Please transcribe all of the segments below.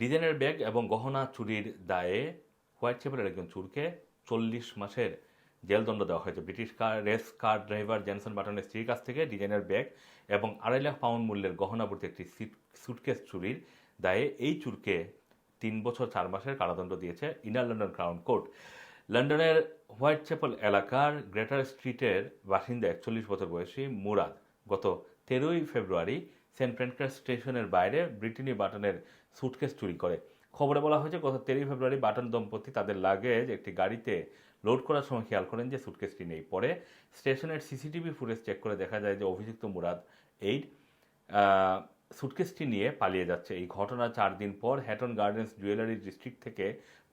ডিজাইনের ব্যাগ এবং গহনা চুরির দায়ে হোয়াইট চ্যাপেলের একজন চুরকে চল্লিশ মাসের জেলদণ্ড দেওয়া হয়েছে। British car, race car driver Jenson বাটনের স্ত্রীর কাছ থেকে ডিজাইনের ব্যাগ এবং আড়াই লাখ পাউন্ড মূল্যের গহনা গহনাবর্তী একটি সুটকেস চুরির দায়ে এই চুরকে তিন বছর চার মাসের কারাদণ্ড দিয়েছে ইনার লন্ডন ক্রাউন কোর্ট। লন্ডনের হোয়াইট চ্যাপেল এলাকার গ্রেটার স্ট্রিটের বাসিন্দা একচল্লিশ বছর বয়সী মুরাদ গত তেরোই ফেব্রুয়ারি সেন্ট প্যানক্রাস স্টেশনের বাইরে ব্রিটেনি বাটনের সুটকেস চুরি করে। খবরে বলা হয়েছে গত তেরোই ফেব্রুয়ারি বাটন দম্পতি তাদের লাগেজ একটি গাড়িতে লোড করার সময় খেয়াল করেন যে সুটকেসটি নেই। পরে স্টেশনের সিসিটিভি ফুটেজ চেক করে দেখা যায় যে অভিযুক্ত মুরাদ এই আহ, সুটকেসটি নিয়ে পালিয়ে যাচ্ছে। এই ঘটনা চার দিন পর হ্যাটন গার্ডেন্স জুয়েলারি ডিস্ট্রিক্ট থেকে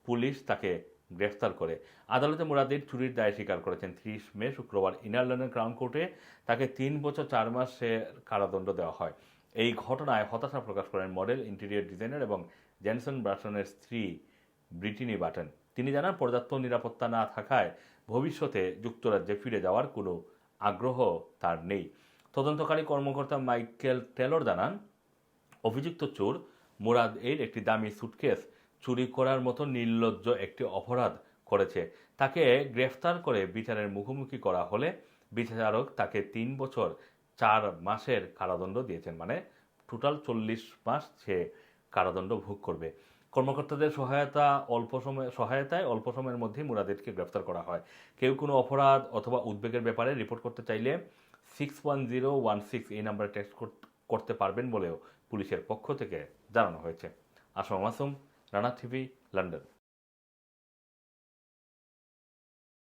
পুলিশ তাকে গ্রেফতার করে। আদালতে মুরাদের চুরির দায় স্বীকার করেছেন ত্রিশ মে শুক্রবার ইনার লন্ডন ক্রাউন কোর্টে। তাকে তিন বছর চার মাসের কারাদণ্ড দেওয়া হয়। এই ঘটনায় হতাশা প্রকাশ করেন মডেল ইন্টেরিয়র ডিজাইনার এবং জেনসন ব্রাটনের স্ত্রী ব্রিটিনি বাটন তিনি জানান, পর্যাপ্ত নিরাপত্তা না থাকায় ভবিষ্যতে যুক্তরাজ্যে ফিরে যাওয়ার কোনো আগ্রহ তার নেই। তদন্তকারী কর্মকর্তা মাইকেল টেলর জানান, অভিযুক্ত চোর মুরাদ এর একটি দামি সুটকেস চুরি করার মতো নির্লজ্জ একটি অপরাধ করেছে। তাকে গ্রেফতার করে বিচারের মুখোমুখি করা হলে বিচারক তাকে তিন বছর চার মাসের কারাদণ্ড দিয়েছেন। মানে টোটাল চল্লিশ মাস সে কারাদণ্ড ভোগ করবে। কর্মকর্তাদের সহায়তা অল্প সময়, সহায়তায় অল্প সময়ের মধ্যেই মুরাদেরকে গ্রেফতার করা হয়। কেউ কোনো অপরাধ অথবা উদ্বেগের ব্যাপারে রিপোর্ট করতে চাইলে six one zero one six এই নাম্বারে টেক্সট করতে পারবেন বলেও পুলিশের পক্ষ থেকে জানানো হয়েছে। আসম মাসুম राणा लंडन।